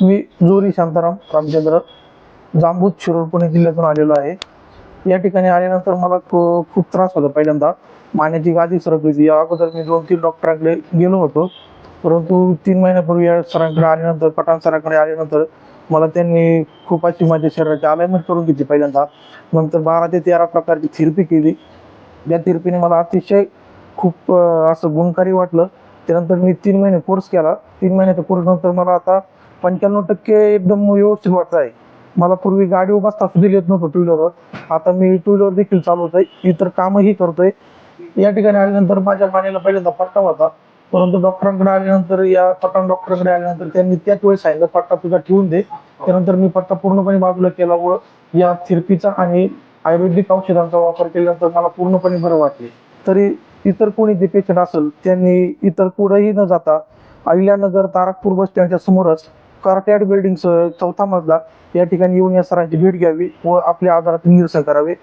मी जोरी शांताराम रामचंद्र जांबूत शिरोळ पुणे जिल्ह्यातून आलेलो आहे. या ठिकाणी आल्यानंतर मला खूप त्रास होता पहिल्यांदा. मान्याची गादी सरक होती. या अगोदर मी दोन तीन डॉक्टरांकडे गेलो होतो. परंतु तीन महिन्यापूर्वी या सरांकडे आल्यानंतर पठाण सरांकडे आल्यानंतर मला त्यांनी खूप अशी माझ्या शरीराची अलाइनमेंट करून घेतली पहिल्यांदा. नंतर बारा ते तेरा प्रकारची थेरपी केली. या थेरपीने मला अतिशय खूप असं गुणकारी वाटलं. त्यानंतर मी तीन महिने कोर्स केला. तीन महिन्याच्या कोर्स नंतर मला आता पंच्याण्णव टक्के एकदम व्यवस्थित वाटत आहे. मला पूर्वी गाडी बसता सुद्धा येत नव्हतं टू व्हीलरवर आता मी टू व्हीलर देखील चालवतोय. इतर कामही करतोय. या ठिकाणी आल्यानंतर माझ्या मानेला पहिल्यांदा फटका होता. परंतु डॉक्टरांकडे आल्यानंतर या पठाण डॉक्टरांकडे आल्यानंतर त्यांनी त्याच वेळेस सांगितलं पट्टा तुझा ठेवून दे. त्यानंतर मी पट्टा पूर्णपणे बाजूला केला व या थेरपीचा आणि आयुर्वेदिक औषधांचा वापर केल्यानंतर मला पूर्णपणे बरं वाटले. तरी इतर कोणी जे पेशंट असेल त्यांनी इतर कुठेही न जाता अहिल्यानगर तारकपूर बस स्टँडच्या समोरच कार्टॅड बिल्डिंग चौथा मजला या ठिकाणी येऊन या सरांची भेट घ्यावी व आपल्या आजाराचे निरसन करावे.